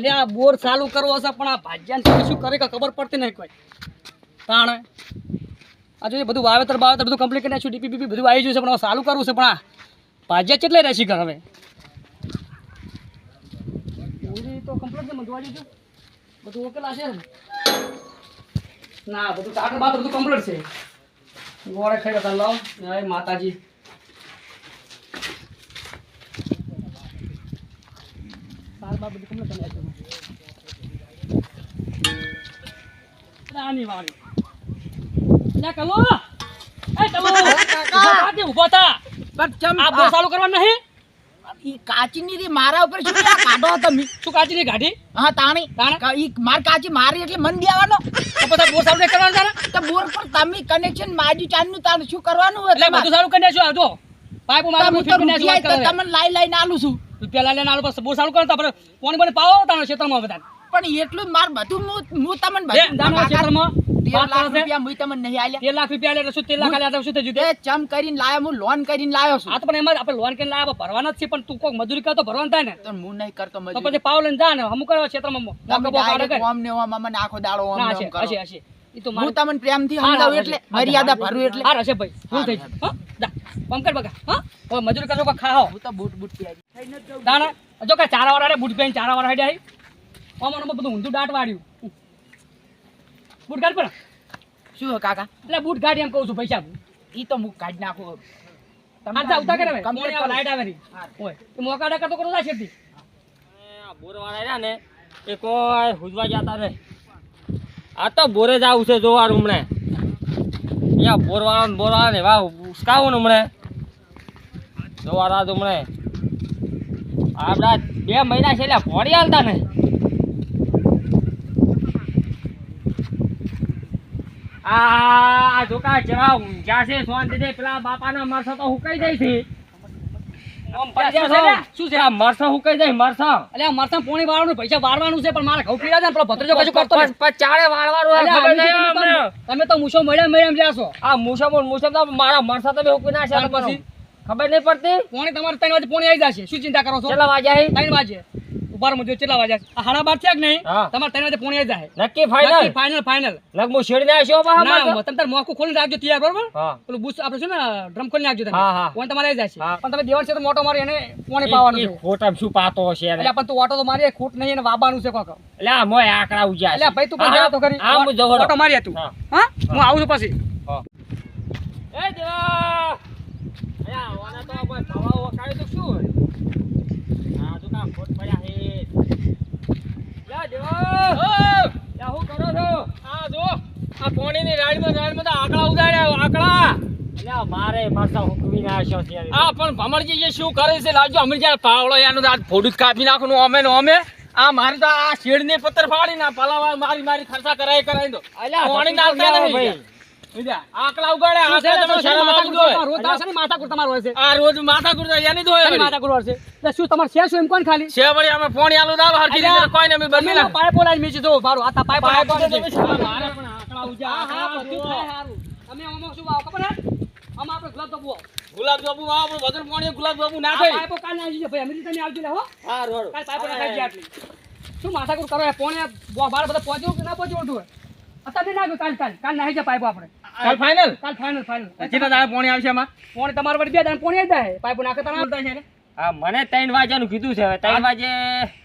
એટલે આ બોર ચાલુ કરવો છે, પણ આ ભાજ્યાને શું કરે કે ખબર પડતી નહીં કોઈ. તાણે. આ જોઈએ બધું વાવેતર બાવેતર બધું કમ્પ્લીટ કરી નાખ્યું ડીપી બીપી બધું આવી ગયું છે, પણ ચાલુ કરવું છે, પણ આ ભાજ્યા કેટલે રહેશે ઘર હવે. તો કમ્પ્લીટ બધું આવી બધું ઓકેલા છે ને? બધું કાગળ બાગળ બધું કમ્પ્લીટ છે. ગોળે ખાઈ હતા માતાજી. બાર બાર બધું કમ્પ્લીટ કરી નાખ્યું રાની વાળી લે કલો એ કલો કાકા ઊભો થા પણ ચમ આ બોર ચાલુ નહીં? ઈ કાચીની રી મારા ઉપર શું કાઢો તમે શું કાચી ની હા તાણી. તાણે? ઈ માર કાચી મારી એટલે મન દેવાનો તો પછી બોર ચાલુ કરવાનું તારે તો બોર પર તમે કનેક્શન માજી ચાંદનું તાણ શું કરવાનું એટલે? બધું કરી નાખ્યું. આવજો પાઇપ મારા. તમને લાઈ લાઈને આલું છું. લઈ લઈને આલો બસ બોર ચાલુ કરો તારે પાણી પાણી પાવો તારે ક્ષેત્રમાં બધા પણ એટલું માર બધું હું તમને બધું તેર કરે આપણે ક્ષેત્રમાં કર. કરો. મર્યાદા હા, એટલે. કર મજૂરી કરજો ખાઓ હું તો બૂટ બૂટ પહેરી દાણા જો કે ચારા વાળા બુટ પહેરીને ચારા વાળા આમાં આમાં બધું ઊંધું દાટ વાળ્યું. બુટ કાઢ પણ શું કાકા? એટલે બુટ ગાડી એમ કહું છું પૈસા. ઈ તો હું કાઢી નાખું કરે લાઈટ આવે ઓય તો મોકા ડકા તો કરો જા છેટી બોરવાળા રહ્યા ને એ કોઈ હુજવા જતા રે. આ તો બોરે જ આવું છે જોવાનું હમણે. અહીંયા બોરવાળા બોરવાળા ને વાહ ઉસકાવું ને હમણે. જોવાના તો હમણે આપડા બે મહિના છે એટલે ફોડી હાલતા ને. આ જોકા જેવા ઊંઝા છે સોન દે પેલા બાપાના મરસા તો હુકાઈ જાય છે. છે? શું છે આ મરસા હુકાઈ જાય મરસા? પોણી વાળવાનું પૈસા વાળવાનું છે પણ મારે ઘઉં પીડા છે પેલો ભત્રીજો કશું કરતો પણ- પણ વાળવાનું તમે તો મૂછો મળ્યા મળ્યા જાશો આ મુસા બોલ મારા મરસા તો બે ના છે પછી? ખબર નહીં પડતી? પોણી તમારે ત્રણ વાગે પોણી આવી જશે. શું ચિંતા કરો છો? કેટલા વાગે? ત્રણ વાગે. ઊભા મુજો કેટલા વાગે આ સાડા બાર થયા કે નહીં? તમારે ત્રણ વાગે પોણી આવી જાય. નક્કી ફાઈનલ ફાઇનલ ફાઇનલ લગ હું આવ્યો પાછા? ના તમે તાર મોકો ખોલી રાખજો તૈયાર બરોબર? હા. પેલું બુશ આપણે છે ને ડ્રમ ખોલી નાખજો તમે. હા. તમારે આવી જશે. પણ તમે દેવાન છે તો મોટો મારી એને પોણી પાવાનો છે. ખોટામાં શું પાતો હશે એટલે પણ તું ઓટો તો મારી ખોટ નહીં એને વાબાનું છે કોક. એટલે આ મોય આકડા ઉજ્યા એટલે ભાઈ તું પણ જા તો કરી આ હું ઓટો મારી તું. હા. હા? આવું છું પછી. એ ખોટ હે. લ્યા દેવા. શું કરે છે લાવજો અમે જ્યારે પાવડો એનું આ ફોડું જ કાપી નાખવાનું અમે ને અમે આ મારે તો આ શેડની પત્તર ફાડી ના પલાવા મારી મારી ખર્ચા કરાય કરાય દો પાણી નાખતા નહીં આકલા ઉગાડે શું છે તમે શરમ. રોજ ને? તમારું હોય છે આ રોજ માથા કુરતા એની વળી. છે એટલે શું તમારે છે શું એમ કોણ ખાલી? છે વળી અમે પોણી આલુ દાવ કોઈ ને અમે બદલી ના પાઇપ બોલાવી મેચી દો આ પાઇપ મારે પણ હા બધું થાય હારું. તમે આમાં શું વાવો ખબર હે? આમાં આપણે ગુલાબ જાંબુ ગુલાબ જાંબુ માં આપણું બધું પોણી ગુલાબ જાંબુ આ નાખે પાઇપો કાલે આવી જશે ભાઈ. અમીરી તમે આવજો લે હો. હા રોડ કાલે પાઇપો નાખાઈ છે આટલી. શું માથાકૂટ કરો? એ પોણે બાર બધા પહોંચ્યું કે ના પહોંચ્યું? હોય? અત્યારે નાખ્યું કાલ કાલ. કાલ નાખી જાય પાઇપો આપણે. કાલ ફાઇનલ કાલ ફાઇનલ ફાઇનલ કેટલા દાડા પોણી આવશે એમાં પોણી તમારા વળી બે દાડા પોણે આવી જાય. પાઇપ નાખે તમારે હા, મને ત્રણ વાગ્યાનું કીધું છે. હવે ત્રણ વાગે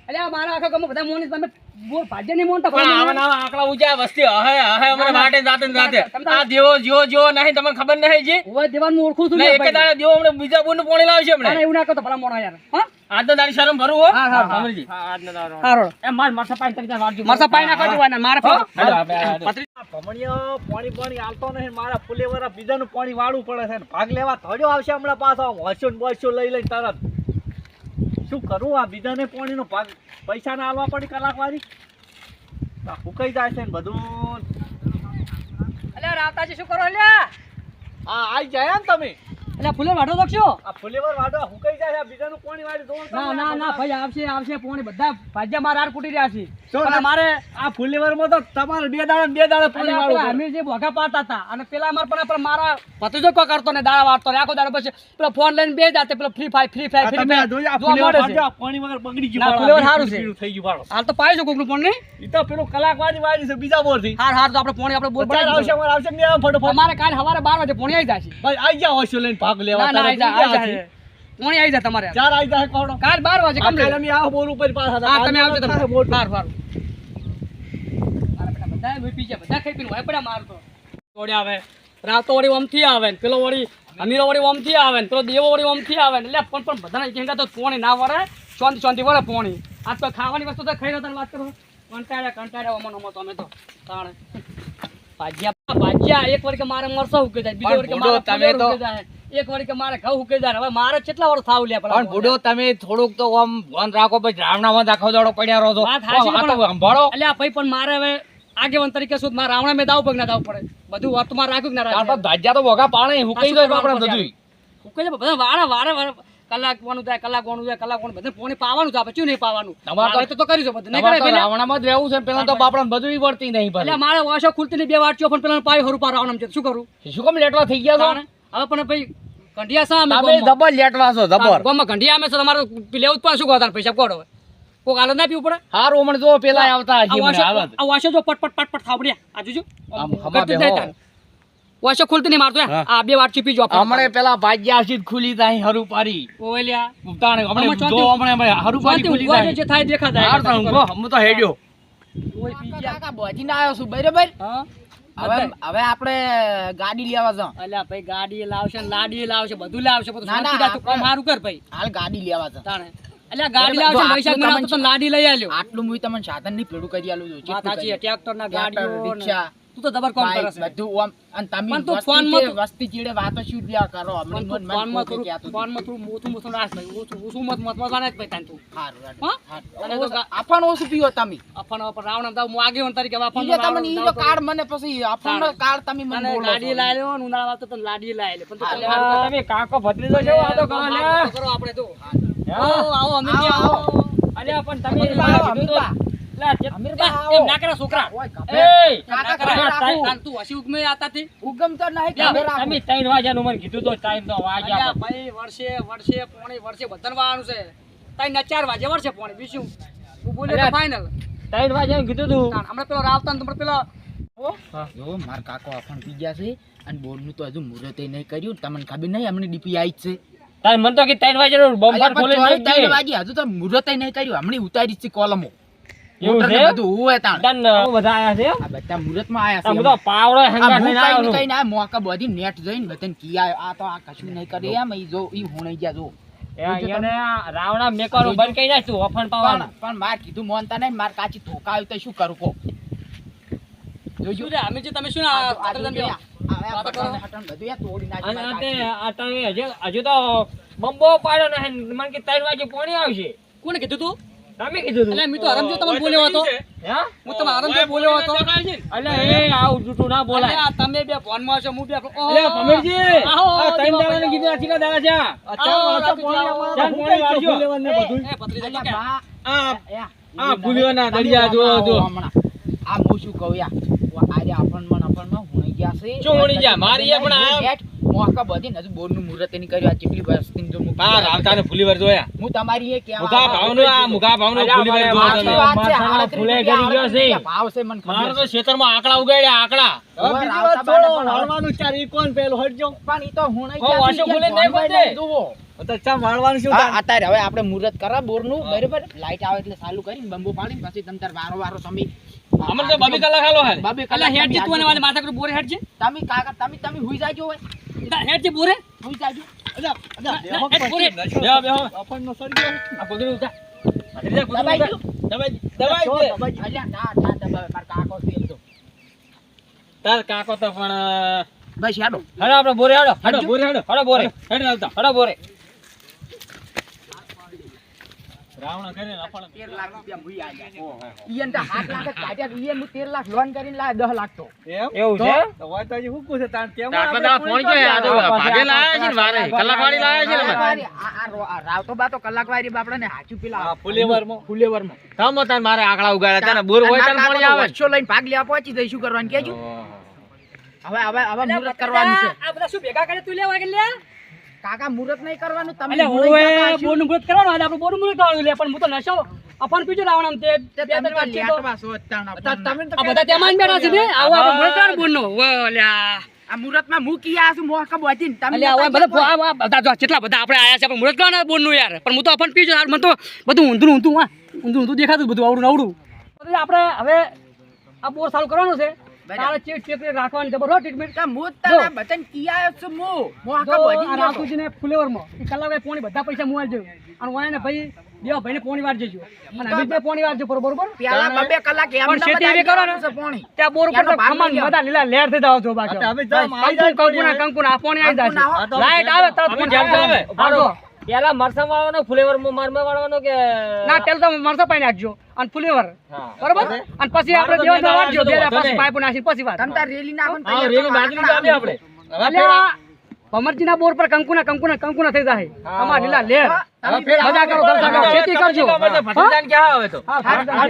એટલે આ મારા આખા ગામમાં બધા મોને તમે બોલ ભાજ્ય મોન તો પણ આવા આવા આંકડા ઉજા વસ્તી હે હે અમારે માટે જાતે જાતે. આ દેવો જો જો નહીં તમને ખબર નહીં જે હવે દેવાન ઓળખું છું ને ને એક. દાડે દેવો હમણાં બીજા બોન પોણી લાવશે ના, ના, એવું ના કરતો ભલા મોણા યાર. હા? આજ તો તારી શરમ ભરું હો. હા, હા, હા. સમજી. હા, આજનો દાડો. હારો. એ માર મરચાં પાણી તરીકે વાળજો. મરસા પાઈ નાખો જોવાના મારે આ- ભમણીઓ પાણી પાણી આલતો નહીં મારા ફુલેવરા બીજાનું પાણી વાળવું પડે છે ભાગ લેવા થોડો આવશે હમણાં પાછો. હોસ્યો ને બોસ્યો લઈ લઈને તરત. શું કરું? આ બીજાને પાણીનો ભાગ પૈસા ના આલવા પડી કલાક વાળી આ જાય છે ને બધું. અલ્યા રાવતાજી શું કરો અલ્યા? આ આઈ જાય ને તમે? એટલે ફૂલે વાટો દક્ષો આ ફૂલેવર વાડો હુકાઈ જાય છે, આ બીજાનું પાણી વાળી જોવો ના ના ના ભાઈ આવશે આવશે પાણી બધા ભાજ્યા મારા હાર કૂટી રહ્યા છે પણ ના? અમારે આ ફુલેવરમાં તો તમારે બે દાડા બે દાડા પાણી વાળું અમે જે ભોગા પાડતા હતા અને પેલા અમાર પણ પણ મારા ભત્રીજો કો કરતો ને દાડા વાળતો ને આખો દાડો પછી પેલો ફોન લઈને બે જાતે પેલો free fire free fire free fire flavour. વાળો, પાણી વગર બગડી ગયું વાળો, સારું છે. થઈ ગયું વાળો. હાલ તો પાય છે કોકનું નહીં ઈ તો પેલું કલાકવાળી વાળી છે બીજા બોરથી. હાર હાર તો આપણે પાણી આપણે બોર ચાલ આવશે, અમારે આવશે ને ફટોફટ. અમારે કાલ સવારે બાર વાગે પાણી આવી જશે ભાઈ, આવી જાવ હોસ્ટેલ લઈને ભાગ લેવા તારે આવી બીજા આવી પોણી તમારે ચાર આઈ જા કોણ કાલ બાર વાગે આ કમ્પ્લીટ. અમે આવો બોર ઉપર પાસ હતા. હા તમે આવજો તમે. બાર મારા બેટા બધા બધા ખાઈ પીને વાપડા મારતો. વળી આવે. રાતો વળી ઓમથી આવે ને પેલો વળી અમીરો વળી ઓમથી આવે ને પેલો દેવો વળી ઓમથી આવે ને. એટલે પણ પણ બધાને એક તો પોણી ના વરે શાંતિ શાંતિ વરે પોણી. આ તો ખાવાની વસ્તુ તો ખાઈ રહ્યો વાત કરો. કંટાળ્યા કંટાળ્યા અમન અમો તમે તો. તાણે. ભાજ્યા ભાજ્યા એક વર્ગ મારે મરસો ઉકે જાય બીજો વાર મારે તમે તો- એક વાર કે મારે ઘઉં ઉકે જાય હવે મારે કેટલા વર્ષ થાવ લે પણ બુડો તમે થોડુંક તો આમ ધ્યાન રાખો પછી રાવણામાં આખો દાડો પડ્યા રહો છો. વાત સંભાળો. એટલે ભાઈ પણ મારે હવે આગેવાન તરીકે શું મારે રાવણા મેં દાવ પગ ના દાવ પડે. બધું વર્તમાન રાખ્યું કે ના રાખ્યું? પછી ભાજ્યા તો વગા પાણે હુકાઈ આ આપણે બધું ઉકે છે બધા વારે વારે કલાક વાનું થાય કલાક વાનું થાય કલાક વાનું બધે પોણી પાવાનું છે આપણે નહીં પાવાનું? તમારે તો- તો તો બધું. નહીં કરે રાવણામાં જ રહેવું છે પેલા તો બાપડા બધું વળતી નહીં એટલે ભલે. મારે વાસો ખુલતી બે વાટચો પણ પેલા પાય હરું પાર રાવણામાં છે. શું કરું? શું કામ લેટવા થઈ ગયા છો? હવે પણ ભાઈ કંઢિયા સા અમે. જબર લેટવા છો જબર. ગામમાં કંઢિયા અમે છે તમારે લેવું પણ શું કરતા પૈસા કોડો કોક આલો ના પીવું પડે? હારું હમણાં જો પેલા આવતા આ હજી મને વાસો હાલત. આ વાસો જો પટ પટ પટ પટ થાબડ્યા. આ જોજો. આમ હમા જ બેહો. વાસો ખુલતી નહીં મારતો આ બે વાર ચીપી જો હમણે પેલા ભાગ્યા હજી ખુલી તાઈ હરું પારી ઓલ્યા તાણે હમણે જો હમણે હરું પારી ખુલી ઊંઘવા જે થાય દેખા જાય હાર ઊંઘો, હું તો હેડ્યો. ઓય પી ગયા. કાકા બોજીને આવ્યો છું બરાબર? હા? હવે હવે આપણે ગાડી લેવા જા અલ્યા ભાઈ ગાડી લાવશે લાડી લાવશે બધું લાવશે બધું ના, કામ સારું કર ભાઈ. હાલ ગાડી લેવા જા તાણે. અલ્યા ગાડી લાવશે તો લાડી લઈ આલ્યો. આટલું હું તમને સાધનની પેડું કરી આલું છું. સાચી ટ્રેક્ટર ના ગાડીઓ રિક્ષા, તું તો જબર કોમ કરે છે? બધું ઓમ અને તમે પણ તું ફોનમાં વસ્તી ચીડે વાતો શું લ્યા કરો તું મન- કોકે થોડું કહેતું હતું. ફોનમાં થોડું મોથું મોથું રાખ ભાઈ ઓછું ઓછું મત મત મત જાણે જ ભાઈ તાન તું. હારું? અને તો આપણ ઓછું પીઓ તમે. આપણ અફણ રાવણ દાવ હું આગેવાન તરીકે હવે અફણ ઈ તમને ઈ દાવ કાર્ડ મને પછી આપણ કાર્ડ તમે મને છો. લાવી ને ઉનાળા વાતો તો લાડી લાવી લે. પણ તું તમે. તમે કાકો ભત્રીજો જેવો વાતો કરો લે કરો આપણે તો. આવો આવો અમે આવો, અલ્યા પણ તમે અમીરબા ના ના નહીં ને માર કાકો આફણ પી ગયા છે અને બોરનું તો હજુ મુહૂર્ત નહીં કર્યું તમને ખબર નહીં અમને ડીપી આવી જ છે. તારે મન તો કે ત્રણ વાગે બમ્પર ખોલી નાખજે. ત્રણ વાગે હજુ તો મુહૂર્ત નહીં કર્યું હમણાં ઉતારી જ છે કોલમો. એવું છે? બધું હોય તાણ. ડન, બધા આયા છે આ બધા મુહૂર્તમાં આયા છે તો પાવડો આ થઈને કઈ આવ્યો ને છું. કઈ ના મોકા બધી નેટ જોઈને બધાને કી આયો. આ તો આ કશું નહીં કરે એમ. ઈ જો ઈ હુણાઈ ગયા જો. એ અહીંયાને આ રાવણા મેકવાનું બંધ કરી નાખ તું વફણ પણ માર કીધું મોનતા નહીં માર કાચી ધોકા તો શું કરું કો જોજો અમે જે તમે શું હજુ તો બંબો પાડ્યો ને મને કે ત્રણ વાગે પોણી આવશે. કોને કીધું તું? તમે કીધું એટલે મેં તો હરમજો તમને બોલ્યો હતો. હું? તમે હરમજો બોલ્યો હતો. અલ્યા એ આવું જૂઠું ના બોલાય. તમે બે ફોનમાં છો હું બે ઓહો. અલ્યા આ ત્રણ કીધું દાડા છે. અચ્છા, અચ્છા, પાણી ગયું બધું. એ આ આ જો, જો. આ હું શું કહું યાર? આજે છે. શું હુણાઈ ગયા? મારી પણ આ- નેટ મોકા બધી ને બોર બોરનું મુહૂર્ત એની કર્યું આ કેટલી વસ્તીને જો મૂકી આ ફૂલી ફુલીવર જોયા. હું તમારી એ કેવા મુકા ભાવ ભાવનું આ મુકા ભાવનું અલ્યા, ફુલીવર ભાઈ, જોયા છે, તમે. આડત્રીસ ફૂલે કરી ગયો છે. ભાવ છે મને મારો તો છે. માં આકડા ઉગાડ્યા આકડા. બીજી વાત છોડો, હળવાનું ચાર ઈ કોણ પેલું હટજો. પણ ઈ તો હુણાઈ હો, છે, વાસો યાર, નહીં ભણવાય જુઓ. ચા વાળવાનું શું અત્યારે હવે આપણે મુહૂર્ત કરા બોરનું બરાબર? લાઈટ આવે એટલે ચાલુ કરીને બંબુ પાડીને પછી તમ તાર વારો વારો તમે અમને તો બબી કલાક હાલો હાલ. બબે કલાક હેડ તમે તું અને માથા કરી બોરે હેડ છે તમે કાકા તમે તમે હુઈ જાજો હોય ના, હેડ બોરે હુઈ જાજો અલ્યા, અલ્યા, ના, બેહો ના, પછી પૂરી. નશો. બેહો, બેહો. અપણનો સળિયો. આ પગડી ઉતાર. ભત્રીજા, પગડી દબાઈ ઉતાર. ગયું? દબાઈ દબાઈ જો, દે. દબાઈ. અલ્યા ના ના દબાવે માર કાકો તેલ તો તાર કાકો તો પણ બસ હેડો હેડો આપડે બોરે હેડો હેડો બોરે હેડો હેડો બોરે હેડો હેડો બોરે રાવણા કરીને આપણે તેર લાખ રૂપિયા ભૂઈ આલ્યા. ઈ તો સાત લાખ જ કાઢ્યા. ઈ હું તેર લાખ લોન કરીને લાવ્યો, દસ લાખ તો. એમ એવું છે? તો હોય તો હજી હુકું છે તાણ આટલા આપણે દાડા પૂરી ફોન કરી આ તો ભાગે લાયા છે ને વારે. કલાકવાળી લાયા છે ને આ- આ રો- બા તો કલાકવારી બાપડાને હાચું પેલા હા, ફુલેવરમાં. ફુલેવરમાં. તમ તાન મારે આંકડા ઉગાડ્યા હતા બોર હોય તાન પાણી આવે તો લઈને ભાગ લેવા પહોંચી જાય શું કરવાનું કેજો હવે હવે હવે મુહૂર્ત કરવાનું છે આ બધા શું ભેગા કરે તું લેવા કે લે કાકા મુહૂર્ત નહીં કરવાનું તમે એટલે મુહૂર્ત હશો. બોનું મુહૂર્ત કરવાનું આજે આપણે બોનું મુહૂર્ત કરવાનું લે પણ હું તો નશો અપન પીજો રાવણ આમ તે તે તમે અત્યારના આ બધા તેમાં જ બેઠા છે ને આવો આપણે મુહૂર્ત કરવાનું બોનનું. વો લ્યા. આ મુહૂર્તમાં મૂકી આ છું? મોહ કબોતી ને તમે એટલે આવા બધા આ- આ બધા જો જેટલા બધા આપણે આયા છે આપણે મુહૂર્ત કરવાના બોનનું યાર. પણ હું તો અપન પીજો યાર મને તો બધું ઊંધું ઊંધું હા ઊંધું ઊંધું દેખાતું બધું આવડું આવડું. આપણે હવે આ બોર ચાલુ કરવાનું છે. તારે ચેક ચેક રાખવાની જબર હો ટ્રીટમેન્ટ કા જ તને બચન કિયાયો છું હું મોહ જો કબોતી રાખું ગયો ને રાતુજીને ફુલેવરમાં. એ કલાકે પોણી બધા પૈસા મુવાલ જો અને વાય ને ભાઈ દેવા ભાઈને પોણી વાર જજો અને અમિતને પોણી વાર જો બરોબર? પેલા બબે કલાક એમ ના બધા એવી કરો ને પોણી. ત્યાં બોર ઉપર તો ખમણ બધા લીલા લેર થઈ જાવ છો બાકી હવે જાય કંકુના કંકુના આ પોણી આવી જાય લાઈટ આવે તરત ફોન આવે. પેલા મરસા વાળવાનો ફ્લેવર મરમા વાળવાનો કે ના તેલ તો મરસા પાઈ નાખજો. અને ફ્લેવર. બરોબર? અને પછી આપણે દેવા મેદાન વાળજો પછી નહીં. નાખી પછી વાત. તમતા રેલી નાખો હા રેલી બાજરી ચાલે આપણે અમરજી ના બોર પર કંકુના કંકુના કંકુના થઈ જાય. અમાર લીલા લેર. મજા કરો દર્શન કરો ખેતી કરજો. ભત્રીજાને ક્યાં આવે તો? હા.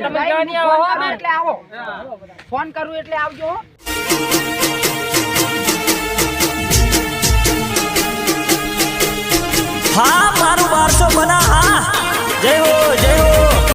તમે કહેવા આવો. એટલે આવો? ફોન કરું એટલે આવજો. હો. મારું બારસો બના હા જય હો જય હો